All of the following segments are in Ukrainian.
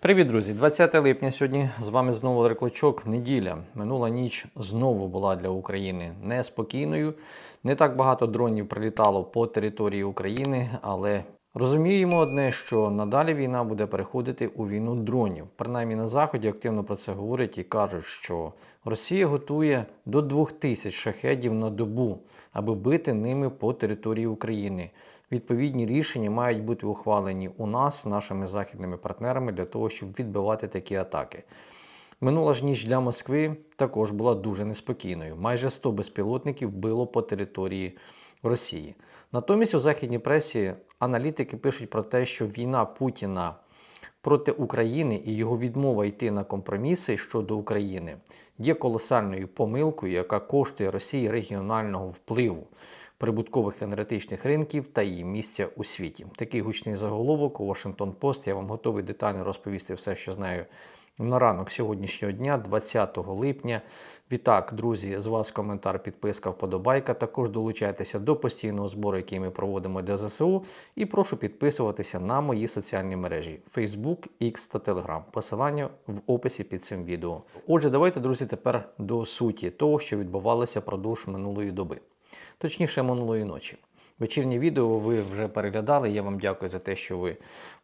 Привіт, друзі! 20 липня сьогодні з вами знову Реклочок. Неділя. Минула ніч знову була для України неспокійною. Не так багато дронів прилітало по території України, але розуміємо одне, що надалі війна буде переходити у війну дронів. Принаймні на заході активно про це говорять і кажуть, що Росія готує до 2000 шахедів на добу, аби бити ними по території України. Відповідні рішення мають бути ухвалені у нас, нашими західними партнерами, для того, щоб відбивати такі атаки. Минула ж ніч для Москви також була дуже неспокійною. Майже 100 безпілотників било по території Росії. Натомість у західній пресі аналітики пишуть про те, що війна Путіна проти України і його відмова йти на компроміси щодо України є колосальною помилкою, яка коштує Росії регіонального впливу прибуткових енергетичних ринків та її місця у світі. Такий гучний заголовок у Washington Post. Я вам готовий детально розповісти все, що знаю на ранок сьогоднішнього дня, 20 липня. Відтак, друзі, з вас коментар, підписка, вподобайка. Також долучайтеся до постійного збору, який ми проводимо для ЗСУ. І прошу підписуватися на мої соціальні мережі Facebook, X та Telegram. Посилання в описі під цим відео. Отже, давайте, друзі, тепер до суті того, що відбувалося продовж минулої доби точніше минулої ночі. Вечірнє відео ви вже переглядали. Я вам дякую за те, що ви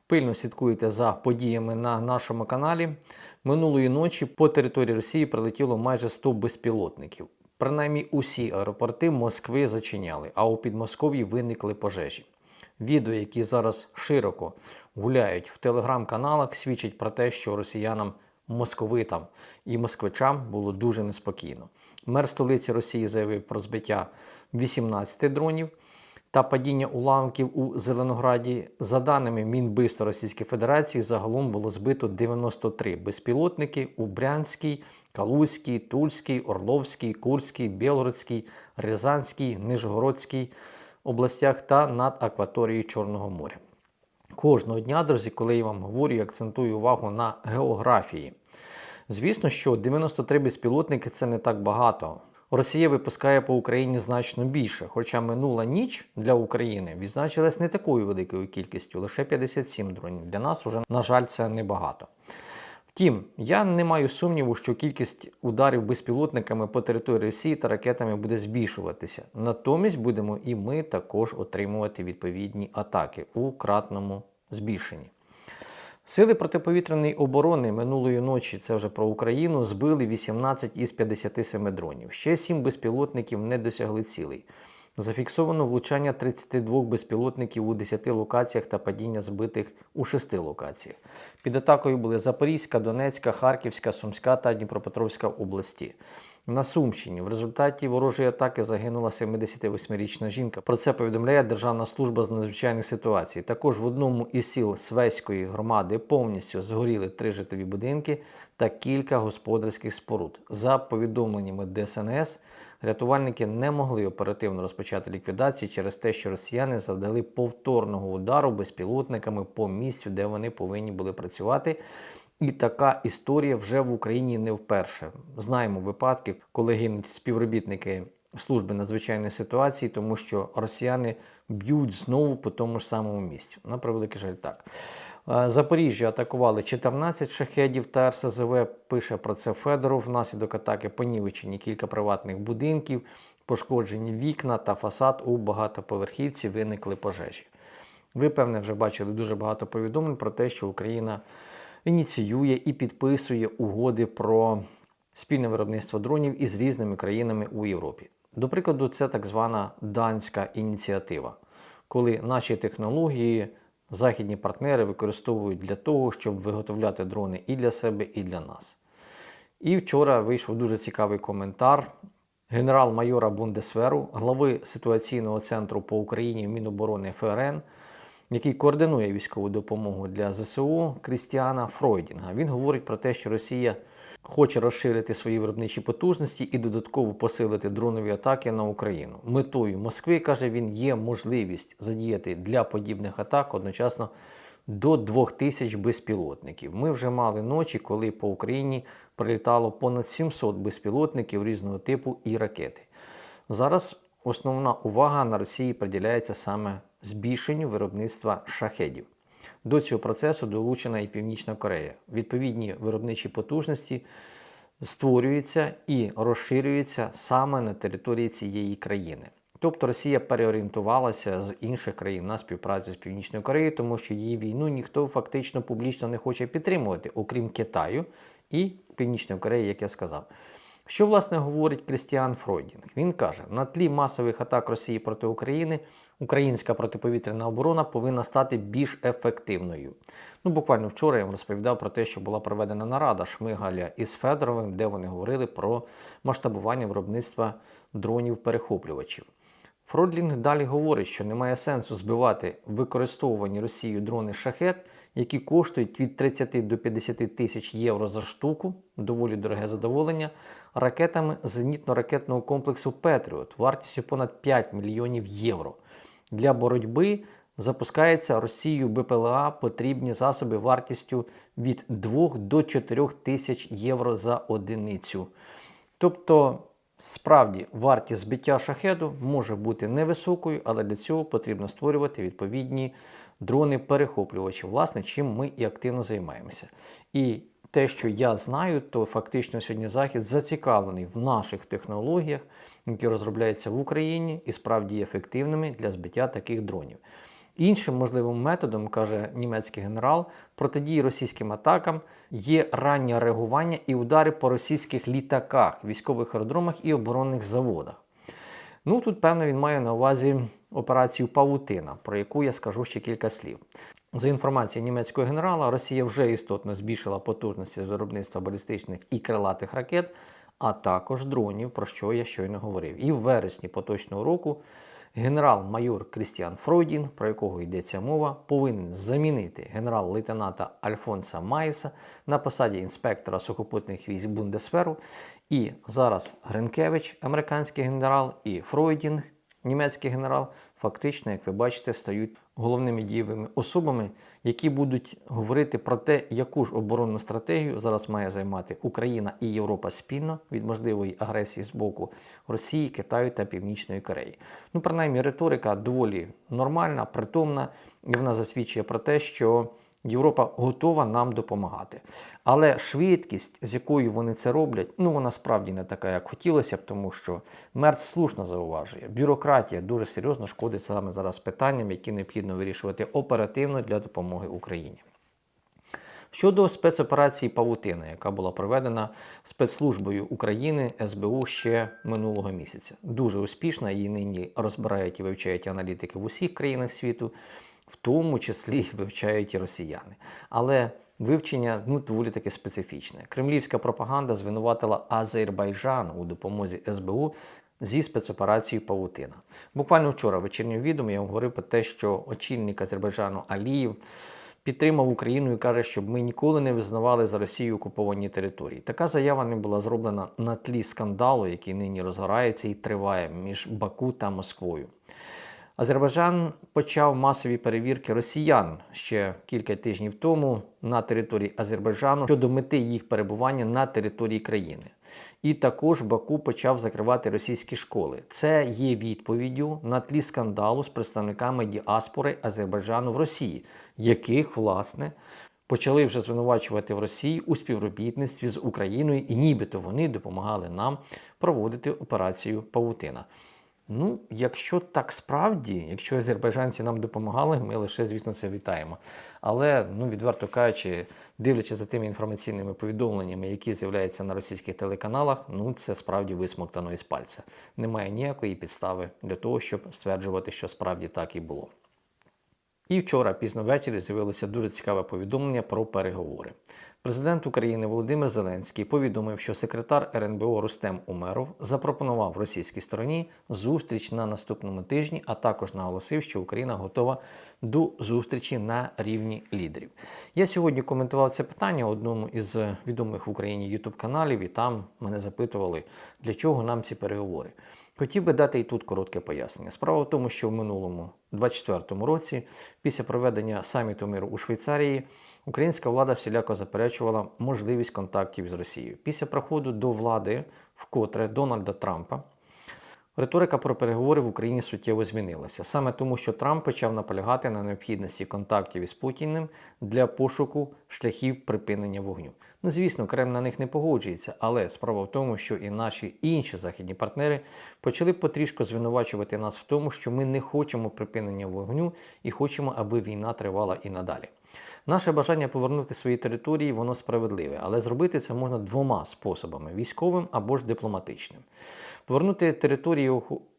пильно слідкуєте за подіями на нашому каналі. Минулої ночі по території Росії прилетіло майже 100 безпілотників. Принаймні усі аеропорти Москви зачиняли, а у Підмосков'ї виникли пожежі. Відео, які зараз широко гуляють в телеграм-каналах, свідчать про те, що росіянам, московитам і москвичам було дуже неспокійно. Мер столиці Росії заявив про збиття 18 дронів та падіння уламків у Зеленограді. За даними Мінбисту Російської Федерації, загалом було збито 93 безпілотники у Брянській, Калузькій, Тульській, Орловській, Курській, Білгородській, Рязанській, Нижгородській областях та над акваторією Чорного моря. Кожного дня, друзі, коли я вам говорю і акцентую увагу на географії. Звісно, що 93 безпілотники це не так багато. Росія випускає по Україні значно більше, хоча минула ніч для України відзначилась не такою великою кількістю, лише 57 дронів. Для нас вже, на жаль, це небагато. Втім, я не маю сумніву, що кількість ударів безпілотниками по території Росії та ракетами буде збільшуватися. Натомість будемо і ми також отримувати відповідні атаки у кратному збільшенні. Сили протиповітряної оборони минулої ночі, це вже про Україну, збили 18 із 57 дронів. Ще 7 безпілотників не досягли цілей. Зафіксовано влучання 32 безпілотників у 10 локаціях та падіння збитих у 6 локаціях. Під атакою були Запорізька, Донецька, Харківська, Сумська та Дніпропетровська області. На Сумщині в результаті ворожої атаки загинула 78-річна жінка. Про це повідомляє Державна служба з надзвичайних ситуацій. Також в одному із сіл Свеської громади повністю згоріли три житлові будинки та кілька господарських споруд. За повідомленнями ДСНС, рятувальники не могли оперативно розпочати ліквідацію через те, що росіяни завдали повторного удару безпілотниками по місцю, де вони повинні були працювати. І така історія вже в Україні не вперше. Знаємо випадки, коли гинуть співробітники служби надзвичайної ситуації, тому що росіяни б'ють знову по тому ж самому місцю. На превеликий жаль, так. Е, Запоріжжя атакували 14 шахедів та РСЗВ. Пише про це Федоров. Внаслідок атаки понівечені кілька приватних будинків, пошкоджені вікна та фасад у багатоповерхівці виникли пожежі. Ви, певне, вже бачили дуже багато повідомлень про те, що Україна ініціює і підписує угоди про спільне виробництво дронів із різними країнами у Європі. До прикладу, це так звана данська ініціатива, коли наші технології західні партнери використовують для того, щоб виготовляти дрони і для себе, і для нас. І вчора вийшов дуже цікавий коментар генерал-майора Бундесверу, глави ситуаційного центру по Україні Міноборони ФРН, який координує військову допомогу для ЗСУ Крістіана Фройдінга. Він говорить про те, що Росія хоче розширити свої виробничі потужності і додатково посилити дронові атаки на Україну. Метою Москви каже він є можливість задіяти для подібних атак одночасно до 2000 безпілотників. Ми вже мали ночі, коли по Україні прилітало понад 700 безпілотників різного типу і ракети. Зараз основна увага на Росії приділяється саме збільшенню виробництва шахедів. До цього процесу долучена і Північна Корея. Відповідні виробничі потужності створюються і розширюються саме на території цієї країни. Тобто Росія переорієнтувалася з інших країн на співпрацю з Північною Кореєю, тому що її війну ніхто фактично публічно не хоче підтримувати, окрім Китаю і Північної Кореї, як я сказав. Що власне говорить Крістіан Фройдінг? Він каже: на тлі масових атак Росії проти України українська протиповітряна оборона повинна стати більш ефективною. Ну, буквально вчора я вам розповідав про те, що була проведена нарада Шмигаля із Федоровим, де вони говорили про масштабування виробництва дронів-перехоплювачів. Фродлінг далі говорить, що немає сенсу збивати використовувані Росією дрони шахет, які коштують від 30 до 50 тисяч євро за штуку, доволі дороге задоволення, ракетами зенітно-ракетного комплексу Петріот вартістю понад 5 мільйонів євро. Для боротьби запускається Росією БПЛА потрібні засоби вартістю від 2 до 4 тисяч євро за одиницю. Тобто, справді, вартість збиття шахеду може бути невисокою, але для цього потрібно створювати відповідні дрони-перехоплювачі, власне, чим ми і активно займаємося. І те, що я знаю, то фактично сьогодні Захід зацікавлений в наших технологіях, які розробляються в Україні і справді є ефективними для збиття таких дронів. Іншим можливим методом, каже німецький генерал, протидії російським атакам є раннє реагування і удари по російських літаках, військових аеродромах і оборонних заводах. Ну тут, певно, він має на увазі операцію Павутина, про яку я скажу ще кілька слів. За інформацією німецького генерала, Росія вже істотно збільшила потужності виробництва балістичних і крилатих ракет, а також дронів, про що я щойно говорив. І в вересні поточного року генерал-майор Крістіан Фройдін, про якого йдеться мова, повинен замінити генерал-лейтенанта Альфонса Майса на посаді інспектора сухопутних військ Бундесферу. І зараз Гринкевич, американський генерал, і Фройдінг, німецький генерал, фактично, як ви бачите, стають головними дієвими особами, які будуть говорити про те, яку ж оборонну стратегію зараз має займати Україна і Європа спільно від можливої агресії з боку Росії, Китаю та Північної Кореї. Ну, принаймні, риторика доволі нормальна, притомна, і вона засвідчує про те, що. Європа готова нам допомагати. Але швидкість, з якою вони це роблять, ну вона справді не така, як хотілося б, тому що Мерц слушно зауважує. Бюрократія дуже серйозно шкодить саме зараз питанням, які необхідно вирішувати оперативно для допомоги Україні. Щодо спецоперації Павутина, яка була проведена спецслужбою України СБУ ще минулого місяця. Дуже успішна, її нині розбирають і вивчають аналітики в усіх країнах світу в тому числі вивчають і росіяни. Але вивчення ну, доволі таки специфічне. Кремлівська пропаганда звинуватила Азербайджан у допомозі СБУ зі спецоперацією Павутина. Буквально вчора в вечірньому відео я говорив про те, що очільник Азербайджану Аліїв. Підтримав Україну і каже, щоб ми ніколи не визнавали за Росію окуповані території. Така заява не була зроблена на тлі скандалу, який нині розгорається і триває між Баку та Москвою. Азербайджан почав масові перевірки росіян ще кілька тижнів тому на території Азербайджану щодо мети їх перебування на території країни. І також Баку почав закривати російські школи. Це є відповіддю на тлі скандалу з представниками діаспори Азербайджану в Росії, яких, власне, почали вже звинувачувати в Росії у співробітництві з Україною, і нібито вони допомагали нам проводити операцію Павутина. Ну, якщо так справді, якщо азербайджанці нам допомагали, ми лише, звісно, це вітаємо. Але, ну, відверто кажучи, дивлячись за тими інформаційними повідомленнями, які з'являються на російських телеканалах, ну це справді висмоктано із пальця. Немає ніякої підстави для того, щоб стверджувати, що справді так і було. І вчора, пізно ввечері, з'явилося дуже цікаве повідомлення про переговори. Президент України Володимир Зеленський повідомив, що секретар РНБО Рустем Умеров запропонував російській стороні зустріч на наступному тижні, а також наголосив, що Україна готова до зустрічі на рівні лідерів. Я сьогодні коментував це питання одному із відомих в Україні ютуб-каналів, і там мене запитували, для чого нам ці переговори. Хотів би дати і тут коротке пояснення. Справа в тому, що в минулому 24-му році, після проведення саміту миру у Швейцарії, українська влада всіляко заперечувала можливість контактів з Росією. Після проходу до влади, вкотре Дональда Трампа, Риторика про переговори в Україні суттєво змінилася саме тому, що Трамп почав наполягати на необхідності контактів із Путіним для пошуку шляхів припинення вогню. Ну, звісно, Кремль на них не погоджується, але справа в тому, що і наші інші західні партнери почали потрішку звинувачувати нас в тому, що ми не хочемо припинення вогню і хочемо, аби війна тривала і надалі. Наше бажання повернути свої території, воно справедливе, але зробити це можна двома способами: військовим або ж дипломатичним. Повернути території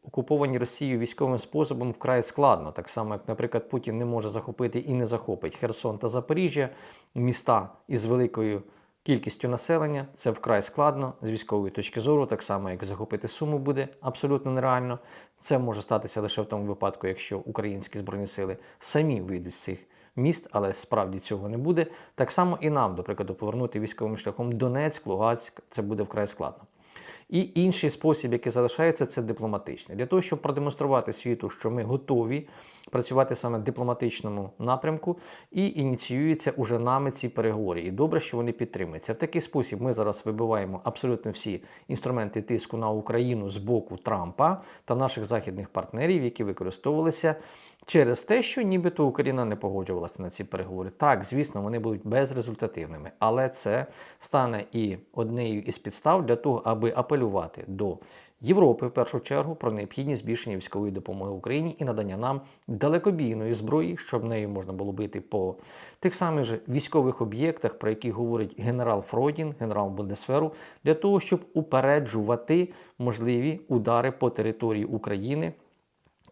окуповані Росією військовим способом вкрай складно, так само як, наприклад, Путін не може захопити і не захопить Херсон та Запоріжжя, міста із великою кількістю населення. Це вкрай складно з військової точки зору, так само як захопити Суму буде абсолютно нереально. Це може статися лише в тому випадку, якщо українські збройні сили самі вийдуть з цих міст, але справді цього не буде. Так само і нам, до прикладу, повернути військовим шляхом Донецьк, Луганськ, це буде вкрай складно. І інший спосіб, який залишається, це дипломатичний. Для того, щоб продемонструвати світу, що ми готові працювати саме в дипломатичному напрямку, і ініціюються уже нами ці переговори. І добре, що вони підтримуються. В такий спосіб ми зараз вибиваємо абсолютно всі інструменти тиску на Україну з боку Трампа та наших західних партнерів, які використовувалися через те, що нібито Україна не погоджувалася на ці переговори. Так, звісно, вони будуть безрезультативними, але це стане і однією із підстав для того, аби апелювати до Європи в першу чергу про необхідність збільшення військової допомоги Україні і надання нам далекобійної зброї, щоб нею можна було бити по тих самих же військових об'єктах, про які говорить генерал Фройдін, генерал Бундесферу, для того, щоб упереджувати можливі удари по території України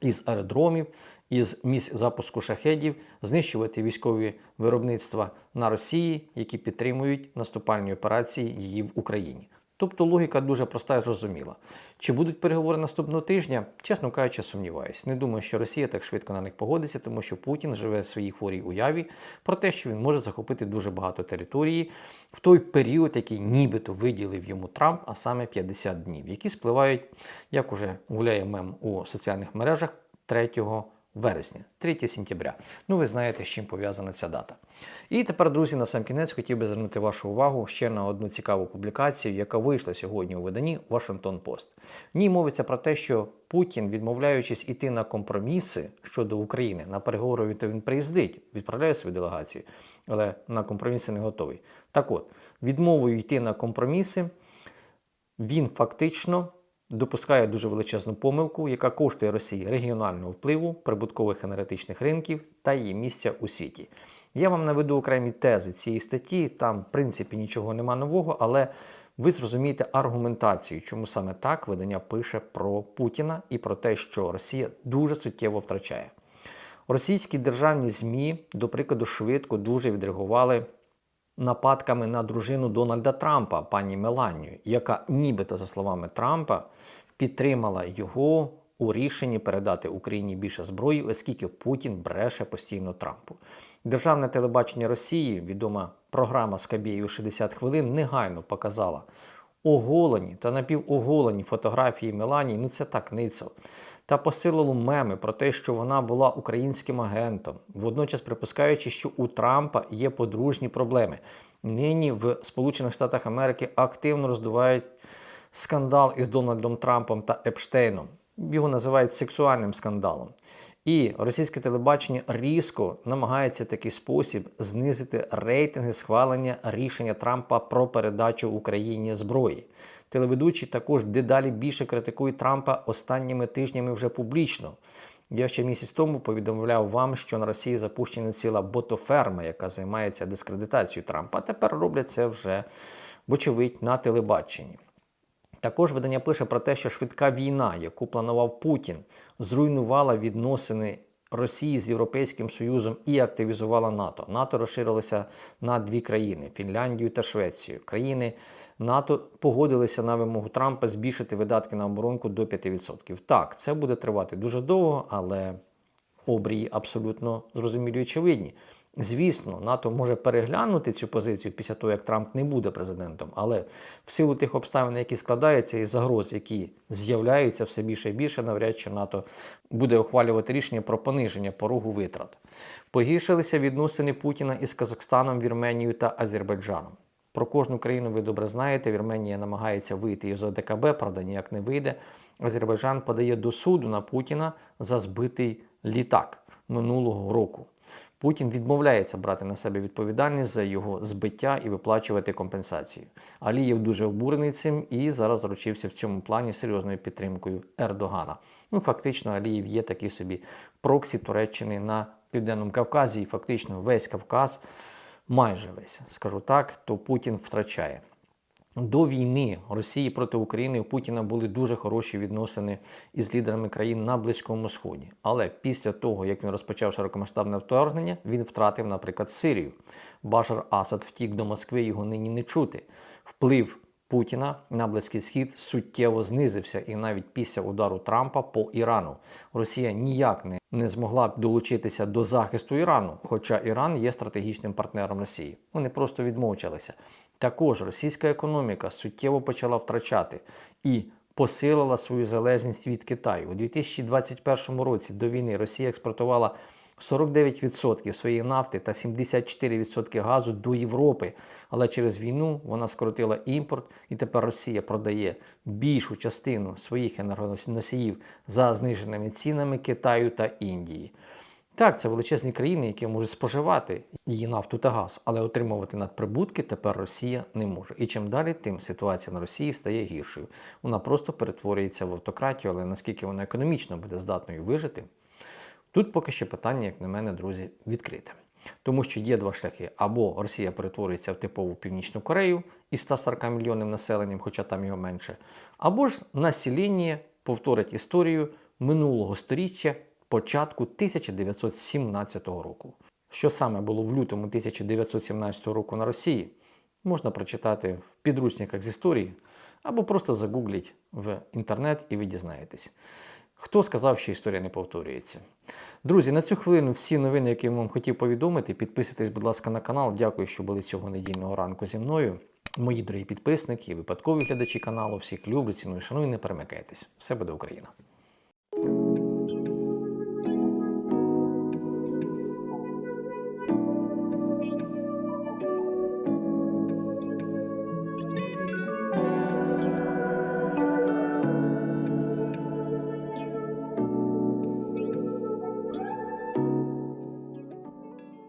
із аеродромів, із місць запуску шахедів, знищувати військові виробництва на Росії, які підтримують наступальні операції її в Україні. Тобто логіка дуже проста і зрозуміла. Чи будуть переговори наступного тижня? Чесно кажучи, сумніваюсь. Не думаю, що Росія так швидко на них погодиться, тому що Путін живе в своїй хворій уяві про те, що він може захопити дуже багато території в той період, який нібито виділив йому Трамп, а саме 50 днів, які спливають, як уже гуляє мем у соціальних мережах 3 вересня, 3 сентября. Ну, ви знаєте, з чим пов'язана ця дата. І тепер, друзі, на сам кінець хотів би звернути вашу увагу ще на одну цікаву публікацію, яка вийшла сьогодні у виданні Washington Post. В ній мовиться про те, що Путін, відмовляючись іти на компроміси щодо України, на переговори то він приїздить, відправляє свою делегацію, але на компроміси не готовий. Так от, відмовою йти на компроміси, він фактично допускає дуже величезну помилку, яка коштує Росії регіонального впливу, прибуткових енергетичних ринків та її місця у світі. Я вам наведу окремі тези цієї статті. Там, в принципі, нічого нема нового, але ви зрозумієте аргументацію, чому саме так видання пише про Путіна і про те, що Росія дуже суттєво втрачає. Російські державні ЗМІ, до прикладу, швидко дуже відреагували нападками на дружину Дональда Трампа, пані Меланію, яка нібито, за словами Трампа, підтримала його у рішенні передати Україні більше зброї, оскільки Путін бреше постійно Трампу. Державне телебачення Росії, відома програма з Кабєєю 60 хвилин, негайно показала оголені та напівоголені фотографії Меланії, ну це так ницо, та посилило меми про те, що вона була українським агентом, водночас припускаючи, що у Трампа є подружні проблеми. Нині в Сполучених Штатах Америки активно роздувають скандал із Дональдом Трампом та Епштейном. Його називають сексуальним скандалом. І російське телебачення різко намагається в такий спосіб знизити рейтинги схвалення рішення Трампа про передачу Україні зброї. Телеведучі також дедалі більше критикують Трампа останніми тижнями вже публічно. Я ще місяць тому повідомляв вам, що на Росії запущена ціла ботоферма, яка займається дискредитацією Трампа. А тепер роблять це вже, вочевидь, на телебаченні. Також видання пише про те, що швидка війна, яку планував Путін, зруйнувала відносини Росії з Європейським Союзом і активізувала НАТО. НАТО розширилося на дві країни Фінляндію та Швецію. Країни НАТО погодилися на вимогу Трампа збільшити видатки на оборонку до 5%. Так, це буде тривати дуже довго, але обрії абсолютно зрозумілі очевидні. Звісно, НАТО може переглянути цю позицію після того, як Трамп не буде президентом, але в силу тих обставин, які складаються, і загроз, які з'являються все більше і більше, навряд чи НАТО буде ухвалювати рішення про пониження порогу витрат. Погіршилися відносини Путіна із Казахстаном, Вірменією та Азербайджаном. Про кожну країну ви добре знаєте. Вірменія намагається вийти із ОДКБ, правда, ніяк не вийде. Азербайджан подає до суду на Путіна за збитий літак минулого року. Путін відмовляється брати на себе відповідальність за його збиття і виплачувати компенсацію. Алієв дуже обурений цим і зараз заручився в цьому плані серйозною підтримкою Ердогана. Ну, фактично, Алієв є такий собі проксі Туреччини на південному Кавказі, і фактично весь Кавказ, майже весь, скажу так, то Путін втрачає. До війни Росії проти України у Путіна були дуже хороші відносини із лідерами країн на Близькому Сході. Але після того, як він розпочав широкомасштабне вторгнення, він втратив, наприклад, Сирію. Башар Асад втік до Москви, його нині не чути. Вплив Путіна на Близький Схід суттєво знизився, і навіть після удару Трампа по Ірану Росія ніяк не, не змогла б долучитися до захисту Ірану, хоча Іран є стратегічним партнером Росії. Вони просто відмовчалися. Також російська економіка суттєво почала втрачати і посилила свою залежність від Китаю. У 2021 році до війни Росія експортувала 49% своєї нафти та 74% газу до Європи. Але через війну вона скоротила імпорт, і тепер Росія продає більшу частину своїх енергоносіїв за зниженими цінами Китаю та Індії. Так, це величезні країни, які можуть споживати її нафту та газ, але отримувати надприбутки тепер Росія не може. І чим далі, тим ситуація на Росії стає гіршою. Вона просто перетворюється в автократію, але наскільки вона економічно буде здатною вижити, тут поки що питання, як на мене, друзі, відкрите. Тому що є два шляхи: або Росія перетворюється в типову Північну Корею із 140 мільйонним населенням, хоча там його менше, або ж населення повторить історію минулого сторіччя початку 1917 року. Що саме було в лютому 1917 року на Росії, можна прочитати в підручниках з історії або просто загугліть в інтернет і ви дізнаєтесь. Хто сказав, що історія не повторюється? Друзі, на цю хвилину всі новини, які я вам хотів повідомити. Підписуйтесь, будь ласка, на канал. Дякую, що були цього недільного ранку зі мною. Мої дорогі підписники, випадкові глядачі каналу, всіх люблю, ціную, шаную, не перемикайтесь. Все буде Україна!